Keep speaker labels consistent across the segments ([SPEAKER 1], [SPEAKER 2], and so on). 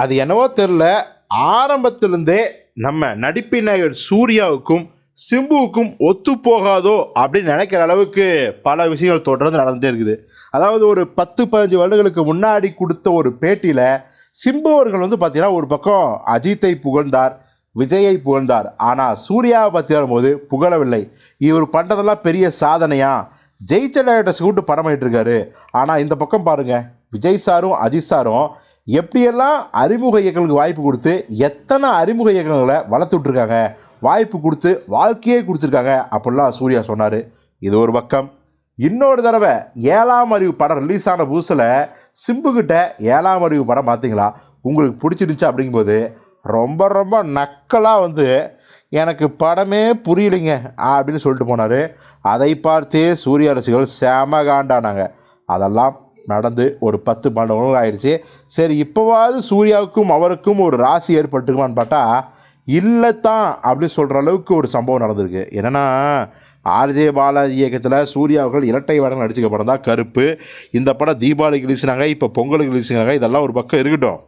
[SPEAKER 1] அது என்னவோ தெரில ஆரம்பத்திலிருந்தே நம்ம நடிப்பு நாயகர் சூர்யாவுக்கும் சிம்புவுக்கும் ஒத்து போகாதோ அப்படின்னு நினைக்கிற அளவுக்கு பல விஷயங்கள் தொடர்ந்து நடந்துகிட்டே இருக்குது. அதாவது ஒரு பத்து பதினஞ்சு வருடங்களுக்கு முன்னாடி கொடுத்த ஒரு பேட்டியில் சிம்பு அவர்கள் வந்து பார்த்தீங்கன்னா ஒரு பக்கம் அஜித்தை புகழ்ந்தார் விஜயை புகழ்ந்தார். ஆனால் சூர்யாவை பற்றி வரும்போது புகழவில்லை. இவர் பண்ணுறதெல்லாம் பெரிய சாதனையா? ஜெயிச்ச டேரக்டர்ஸ் கூப்பிட்டு படம் பண்ணிட்டு இருக்காரு. ஆனால் இந்த பக்கம் பாருங்கள் விஜய் சாரும் அஜித் சாரும் எப்படியெல்லாம் அறிமுக இயக்கங்களுக்கு வாய்ப்பு கொடுத்து எத்தனை அறிமுக இயக்கங்களை வளர்த்து விட்ருக்காங்க வாய்ப்பு கொடுத்து வாழ்க்கையே கொடுத்துருக்காங்க அப்படிலாம் சூர்யா சொன்னார். இது ஒரு பக்கம். இன்னொரு தடவை ஏழாம் அறிவு படம் ரிலீஸ் ஆன புதுசில் சிம்புக்கிட்ட ஏழாம் அறிவு படம் பார்த்தீங்களா? உங்களுக்கு பிடிச்சிருந்துச்சு அப்படிங்கும்போது ரொம்ப ரொம்ப நக்கலாக வந்து எனக்கு படமே புரியலைங்க அப்படின்னு சொல்லிட்டு போனார். அதை பார்த்தே சூரிய ரசிகர்கள் செம காண்டானாங்க. அதெல்லாம் நடந்து ஒரு பத்து பன்னெண்டு ஆயிடுச்சு சரி இப்போவாவது சூர்யாவுக்கும் அவருக்கும் ஒரு ராசி ஏற்பட்டுக்குமான்னு பார்த்தா இல்லைத்தான் அப்படின்னு சொல்கிற அளவுக்கு ஒரு சம்பவம் நடந்திருக்கு. என்னென்னா ஆர்ஜே பாலாஜி இயக்கத்தில் சூர்யா இரட்டை வேடம் நடிச்சுக்க படம் தான் கருப்பு இந்த படம் தீபாவளிக்கு ரிலீஸ்னாங்க இப்போ பொங்கலுக்கு ரிலீஸ்னாங்க இதெல்லாம் ஒரு பக்கம் இருக்கட்டும்.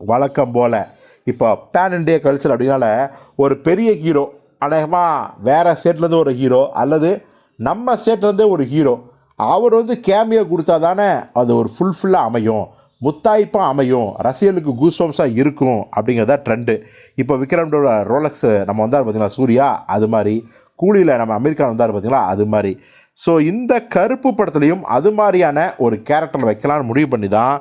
[SPEAKER 1] வழக்கம் போல் இப்போ பேன் இண்டியா கல்ச்சர் அப்படின்னால ஒரு பெரிய ஹீரோ அநேகமாக வேறு ஸ்டேட்லேருந்து ஒரு ஹீரோ அல்லது நம்ம ஸ்டேட்லேருந்தே ஒரு ஹீரோ அவர் வந்து கேமியோ கொடுத்தா தானே அது ஒரு ஃபுல்ஃபில்லாக அமையும். முத்தாய்ப்பாக அமையும். ரசிகலுக்கு கூஸ்வம்ஸாக இருக்கும் அப்படிங்கிறதா ட்ரெண்டு இப்போ விக்ரம்டோட ரோலக்ஸ் நம்ம வந்தார் பார்த்தீங்களா சூர்யா? அது மாதிரி. கூலியில் நம்ம அமெரிக்கா வந்தார் பார்த்தீங்களா அது மாதிரி. ஸோ இந்த கருப்பு படத்துலையும் அது மாதிரியான ஒரு கேரக்டர் வைக்கலாம்னு முடிவு பண்ணி தான்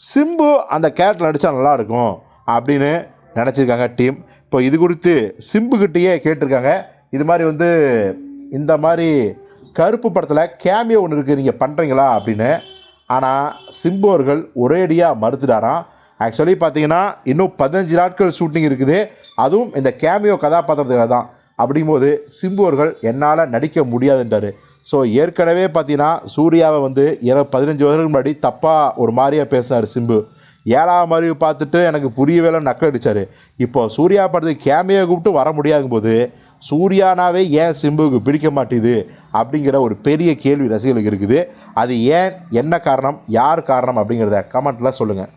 [SPEAKER 1] சிம்பு அந்த கேரக்டர் நடித்தா நல்லாயிருக்கும் அப்படின்னு நினச்சிருக்காங்க டீம் இப்போ இது குறித்து சிம்புக்கிட்டேயே கேட்டிருக்காங்க. இது மாதிரி வந்து இந்த மாதிரி கருப்பு படத்தில் கேமியோ ஒன்று இருக்குது நீங்கள் பண்ணுறீங்களா அப்படின்னு. ஆனால் சிம்பு அவர்கள் ஒரேடியாக மறுத்துட்டாராம். ஆக்சுவலி பார்த்தீங்கன்னா இன்னும் பதினஞ்சு நாட்கள் ஷூட்டிங் இருக்குது. அதுவும் இந்த கேமியோ கதாபாத்திரத்துக்காக தான். அப்படிங்கும்போது சிம்பு அவர்கள் என்னால் நடிக்க முடியாதுன்றாரு. ஸோ ஏற்கனவே பார்த்தீங்கன்னா சூர்யாவை வந்து இரவு பதினஞ்சு வருஷத்துக்கு முன்னாடி தப்பாக ஒரு மாதிரியாக பேசினார் சிம்பு. ஏழாம் அறிவு பார்த்துட்டு எனக்கு புரியவே இல்லை நக்கல் அடிச்சார் இப்போ சூர்யா படத்துக்கு கேமியை கூப்பிட்டு வர முடியாதுங்கும்போது போது சூர்யானாவே ஏன் சிம்புவுக்கு பிடிக்க மாட்டேது அப்படிங்கிற ஒரு பெரிய கேள்வி ரசிகர்களுக்கு இருக்குது. அது ஏன் என்ன காரணம் யார் காரணம் அப்படிங்கிறத கமெண்ட்டில் சொல்லுங்கள்